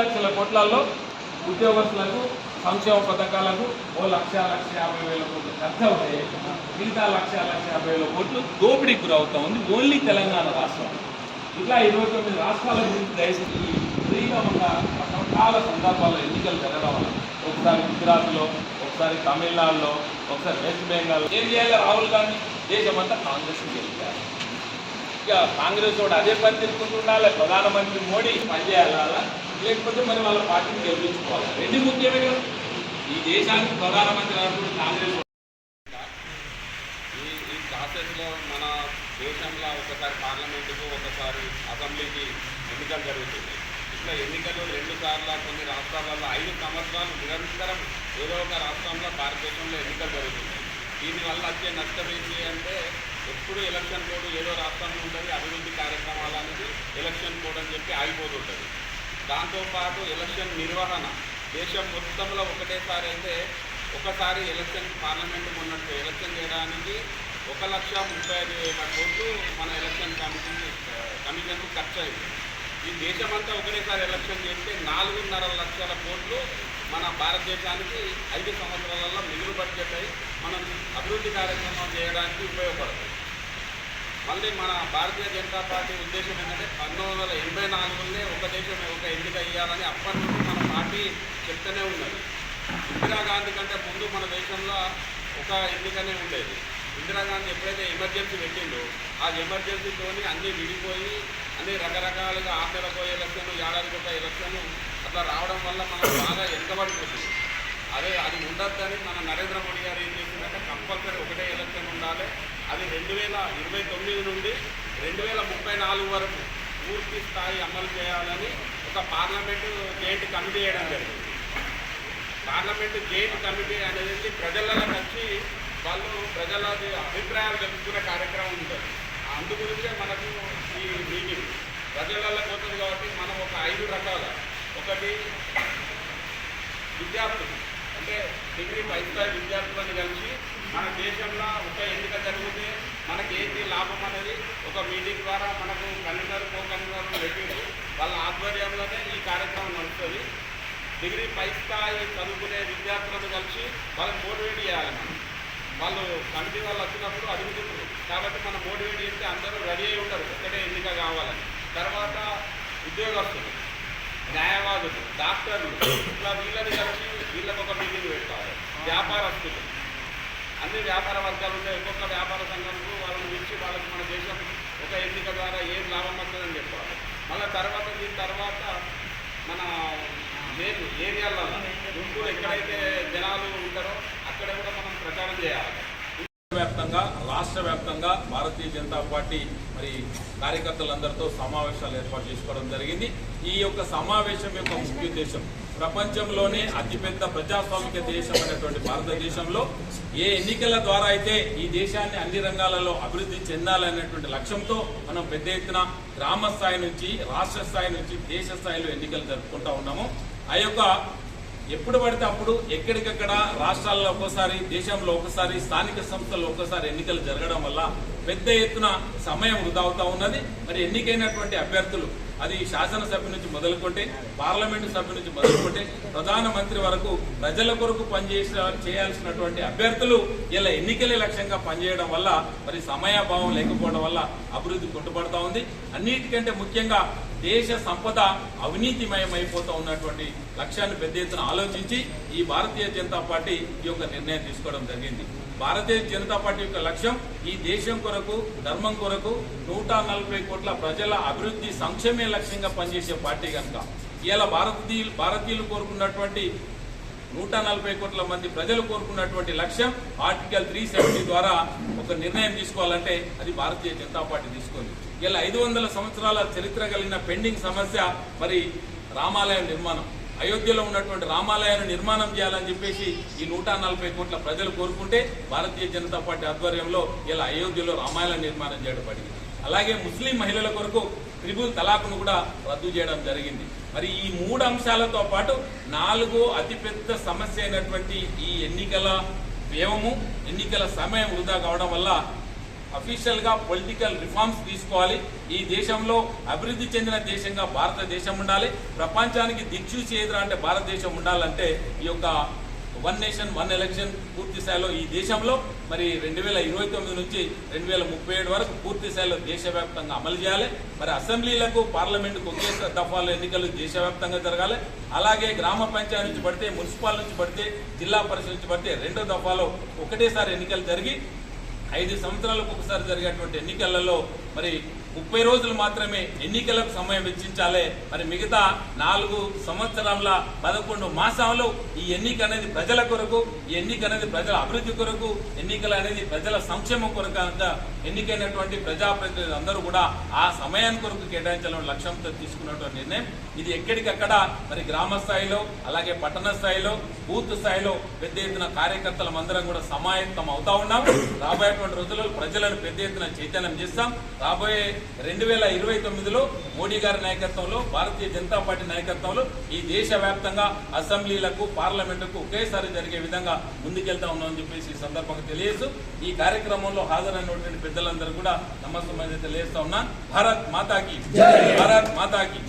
లక్షల కోట్లలో ఉద్యోగస్తులకు సంక్షేమ పథకాలకు ఓ లక్ష లక్ష యాభై వేల కోట్లు ఖర్చు అవుతాయి. మిగతా లక్ష లక్ష యాభై వేల కోట్లు దోపిడీకి గురవుతా ఉంది. ఓన్లీ తెలంగాణ రాష్ట్రం. ఇట్లా ఇరవై తొమ్మిది రాష్ట్రాల గురించి దయచేసి ఫ్రీగా ఉన్న రకరకాల సందర్భాల్లో ఎన్నికలు జరగడం వల్ల ఒకసారి గుజరాత్లో ఒకసారి తమిళనాడులో ఒకసారి వెస్ట్ బెంగాల్ ఏం చేయాలి? రాహుల్ గాంధీ దేశమంతా కాంగ్రెస్ గెలిచారు. ఇక కాంగ్రెస్ వాడు అదే పని తిరుగుతుండాలి. ప్రధానమంత్రి మోడీ పనిచేయాలి లేకపోతే మరి వాళ్ళ పార్టీని గెలిపించుకోవాలి? రెండు ముఖ్యమే కదా. ఈ దేశానికి ప్రధానమంత్రి గారు కాంగ్రెస్ ఈ ఈ ప్రాసెస్లో మన దేశంలో ఒకసారి పార్లమెంటుకు ఒకసారి అసెంబ్లీకి ఎన్నికలు జరుగుతుంది. ఇట్లా ఎన్నికలు రెండు సార్లు కొన్ని రాష్ట్రాలలో ఐదు సంవత్సరాలు నిరంతరం ఏదో ఒక రాష్ట్రంలో భారతదేశంలో ఎన్నికలు జరుగుతుంది దీనివల్ల వచ్చే నష్టం ఏంటి అంటే ఎప్పుడు ఎలక్షన్ కోడ్ ఏదో రాష్ట్రంలో ఉంటుంది అభివృద్ధి కార్యక్రమాలు అనేది ఎలక్షన్ కోడ్ అని చెప్పి ఆగిపోతుంటుంది. దాంతోపాటు ఎలక్షన్ నిర్వహణ. దేశం మొత్తంలో ఒకటేసారి అయితే ఒకసారి ఎలక్షన్ పార్లమెంట్ మొన్నట్టు ఎలక్షన్ చేయడానికి ఒక లక్ష ముప్పై ఐదు వేల కోట్లు మన ఎలక్షన్ కమిషన్ కమిషన్కు ఖర్చు అయింది ఈ దేశమంతా ఒకటేసారి ఎలక్షన్ చేస్తే నాలుగున్నర లక్షల కోట్లు మన భారతదేశానికి ఐదు సంవత్సరాలలో మిగులు బడ్జెట్ అయి మనం అభివృద్ధి కార్యక్రమం చేయడానికి ఉపయోగపడుతుంది మళ్ళీ మన భారతీయ జనతా పార్టీ ఉద్దేశం ఏంటంటే పంతొమ్మిది వందల ఎనభై నాలుగులోనే ఒక దేశం ఒక ఎన్నిక ఇవ్వాలని అప్పటి నుండి మన పార్టీ చెప్తూనే ఉన్నది. ఇందిరాగాంధీ కంటే ముందు మన దేశంలో ఒక ఎన్నికనే ఉండేది. ఇందిరాగాంధీ ఎప్పుడైతే ఎమర్జెన్సీ పెట్టిందో ఆ ఎమర్జెన్సీతోని అన్నీ విడిపోయి అన్ని రకరకాలుగా ఆరు నెలకు ఒక ఎలక్షన్ ఏడాదికి ఒక ఎలక్షన్ అట్లా రావడం వల్ల మనం బాగా వెనుకబడిపోతుంది అదే అది ఉండొద్దని మన నరేంద్ర మోడీ గారు ఏం చేసిందంటే కంపల్సరీ ఒకటే ఎలక్షన్ ఉండాలి. అది రెండు వేల ఇరవై తొమ్మిది నుండి రెండు వేల ముప్పై నాలుగు వరకు పూర్తి స్థాయి అమలు చేయాలని ఒక పార్లమెంటు జాయింట్ కమిటీ వేయడం జరిగింది. పార్లమెంటు జాయింట్ కమిటీ అనేది ప్రజలకు వచ్చి వాళ్ళు ప్రజల అభిప్రాయాలు తెలుసుకునే కార్యక్రమం ఉంటుంది. అందు గురించే మనకు ఈ మీటింగ్. ప్రజలలో పోతుంది కాబట్టి మనం ఒక ఐదు రకాల. ఒకటి విద్యార్థులు. అంటే డిగ్రీ పై స్థాయి విద్యార్థులను కలిసి మన దేశంలో ఒక ఎన్నిక జరిగితే మనకి ఏంటి లాభం అనేది? ఒక మీటింగ్ ద్వారా మనకు కన్వీనర్ కో కన్వీనర్ పెట్టింది వాళ్ళ ఆధ్వర్యంలోనే ఈ కార్యక్రమం నడుస్తుంది. డిగ్రీ పై స్థాయి చదువుకునే విద్యార్థులను కలిసి వాళ్ళని మోటివేట్ చేయాలి మనం. వాళ్ళు కమిటీ వాళ్ళు వచ్చినప్పుడు అడుగుతున్నారు కాబట్టి మనం మోటివేట్ చేస్తే అందరూ రెడీ అయి ఉంటారు. ఒకటే ఎన్నిక కావాలని. తర్వాత ఉద్యోగస్తులు. న్యాయవాదులు డాక్టర్లు ఇట్లా వీళ్ళని కలిసి వీళ్ళకి ఒక మీటింగ్ పెట్టాలి వ్యాపారస్తులు. అన్ని వ్యాపార వర్గాలు ఉన్నాయి ఒక్కొక్క వ్యాపార సంఘాలకు వాళ్ళని పిలిచి వాళ్ళకి మన దేశం ఒక ఎన్నిక ద్వారా ఏం లాభం వస్తుందని చెప్పాలి. మళ్ళీ తర్వాత దీని తర్వాత మన మెయిన్ ఏరియాలలో గుంటూరు ఎక్కడైతే జనాలు ఉంటారో అక్కడ కూడా మనం ప్రచారం చేయాలి. వ్యాప్తంగా రాష్ట్ర వ్యాప్తంగా భారతీయ జనతా పార్టీ మరి కార్యకర్తలందరితో సమావేశాలు ఏర్పాటు చేసుకోవడం జరిగింది. ఈ యొక్క సమావేశం యొక్క ముఖ్య ఉద్దేశం ప్రపంచంలోనే అతిపెద్ద ప్రజాస్వామిక దేశం అనేటువంటి భారతదేశంలో ఏ ఎన్నికల ద్వారా అయితే ఈ దేశాన్ని అన్ని రంగాలలో అభివృద్ధి చెందాలనేటువంటి లక్ష్యంతో మనం పెద్ద ఎత్తున గ్రామ స్థాయి నుంచి రాష్ట్ర స్థాయి నుంచి దేశ స్థాయిలో ఎన్నికలు జరుపుకుంటా ఉన్నాము. ఆ యొక్క ఎప్పుడు పడితే అప్పుడు ఎక్కడికక్కడ రాష్ట్రాల్లో ఒక్కోసారి దేశంలో ఒకసారి స్థానిక సంస్థల్లో ఒక్కసారి ఎన్నికలు జరగడం వల్ల పెద్ద ఎత్తున సమయం వృధా అవుతా ఉన్నది. మరి ఎన్నికైనటువంటి అభ్యర్థులు అది శాసనసభ్యు నుంచి మొదలుకుంటే పార్లమెంటు సభ్యు నుంచి మొదలుకుంటే ప్రధానమంత్రి వరకు ప్రజల కొరకు పనిచేసే చేయాల్సినటువంటి అభ్యర్థులు ఇలా ఎన్నికలే లక్ష్యంగా పనిచేయడం వల్ల మరి సమయాభావం లేకపోవడం వల్ల అభివృద్ధి కొట్టుపడతా ఉంది. అన్నిటికంటే ముఖ్యంగా దేశ సంపద అవినీతిమయం అయిపోతూ ఉన్నటువంటి లక్ష్యాన్ని పెద్ద ఎత్తున ఆలోచించి ఈ భారతీయ జనతా పార్టీ ఈ యొక్క నిర్ణయం తీసుకోవడం జరిగింది. భారతీయ జనతా పార్టీ యొక్క లక్ష్యం ఈ దేశం కొరకు ధర్మం కొరకు నూట నలభై కోట్ల ప్రజల అభివృద్ధి సంక్షేమే లక్ష్యంగా పనిచేసే పార్టీ కనుక. ఇలా భారతీయులు భారతీయులు కోరుకున్నటువంటి నూట నలభై కోట్ల మంది ప్రజలు కోరుకున్నటువంటి లక్ష్యం ఆర్టికల్ త్రీ సెవెంటీ ద్వారా ఒక నిర్ణయం తీసుకోవాలంటే అది భారతీయ జనతా పార్టీ తీసుకుంది. ఇలా ఐదు వందల సంవత్సరాల చరిత్ర కలిగిన పెండింగ్ సమస్య మరి రామాలయం నిర్మాణం. అయోధ్యలో ఉన్నటువంటి రామాలయాన్ని నిర్మాణం చేయాలని చెప్పేసి ఈ నూట నలభై కోట్ల ప్రజలు కోరుకుంటే భారతీయ జనతా పార్టీ ఆధ్వర్యంలో ఇలా అయోధ్యలో రామాయణ నిర్మాణం చేయడం పడింది అలాగే ముస్లిం మహిళల కొరకు త్రిబుల్ తలాక్ను కూడా రద్దు చేయడం జరిగింది. మరి ఈ మూడు అంశాలతో పాటు నాలుగో అతిపెద్ద సమస్య అయినటువంటి ఈ ఎన్నికల వ్యయము ఎన్నికల సమయం వృధా కావడం వల్ల అఫీషియల్గా పొలిటికల్ రిఫార్మ్స్ తీసుకోవాలి. ఈ దేశంలో అభివృద్ధి చెందిన దేశంగా భారతదేశం ఉండాలి. ప్రపంచానికి దిక్సూచి ఎదురా అంటే భారతదేశం ఉండాలంటే ఈ యొక్క వన్ నేషన్ వన్ ఎలక్షన్ పూర్తి స్థాయిలో ఈ దేశంలో మరి రెండు వేల ఇరవై తొమ్మిది నుంచి రెండు వేల ముప్పై ఏడు వరకు పూర్తి స్థాయిలో దేశవ్యాప్తంగా అమలు చేయాలి. మరి అసెంబ్లీలకు పార్లమెంటుకు ఒకే దఫాలో ఎన్నికలు దేశవ్యాప్తంగా జరగాలి. అలాగే గ్రామ పంచాయతీ నుంచి పడితే మున్సిపాల్ నుంచి పడితే జిల్లా పరిషత్ నుంచి పడితే రెండో దఫాలో ఒకటేసారి ఎన్నికలు జరిగి ఐదు సంవత్సరాలకు ఒకసారి జరిగేటువంటి ఎన్నికలలో మరి ముప్పై రోజులు మాత్రమే ఎన్నికలకు సమయం వెచ్చించాలి. మరి మిగతా నాలుగు సంవత్సరాల పదకొండు మాసంలో ఈ ఎన్నిక అనేది ప్రజల కొరకు ఈ ఎన్నిక అనేది ప్రజల అభివృద్ధి కొరకు ఎన్నికలు అనేది ప్రజల సంక్షేమం కొరకు అంత ఎన్నికైనటువంటి ప్రజాప్రతినిధులు అందరూ కూడా ఆ సమయాన్ని కొరకు కేటాయించాలని లక్ష్యంతో తీసుకున్నటువంటి నిర్ణయం. ఇది ఎక్కడికక్కడ మరి గ్రామ స్థాయిలో అలాగే పట్టణ స్థాయిలో బూత్ స్థాయిలో పెద్ద ఎత్తున కార్యకర్తలం అందరం కూడా సమాయత్తం అవుతా ఉన్నాం. రాబోయేటువంటి రోజుల్లో ప్రజలను పెద్ద ఎత్తున చైతన్యం చేస్తాం. రాబోయే రెండు వేల ఇరవై తొమ్మిదిలో మోడీ గారి నాయకత్వంలో భారతీయ జనతా పార్టీ నాయకత్వంలో ఈ దేశ వ్యాప్తంగా అసెంబ్లీలకు పార్లమెంటుకు ఒకేసారి జరిగే విధంగా ముందుకెళ్తా ఉన్నామని చెప్పేసి ఈ సందర్భంగా తెలియజేస్తూ ఈ కార్యక్రమంలో హాజరైనటువంటి పెద్దలందరూ కూడా నమస్తే తెలియజేస్తా ఉన్నాను. భారత్ మాతాకి. భారత్ మాతాకి.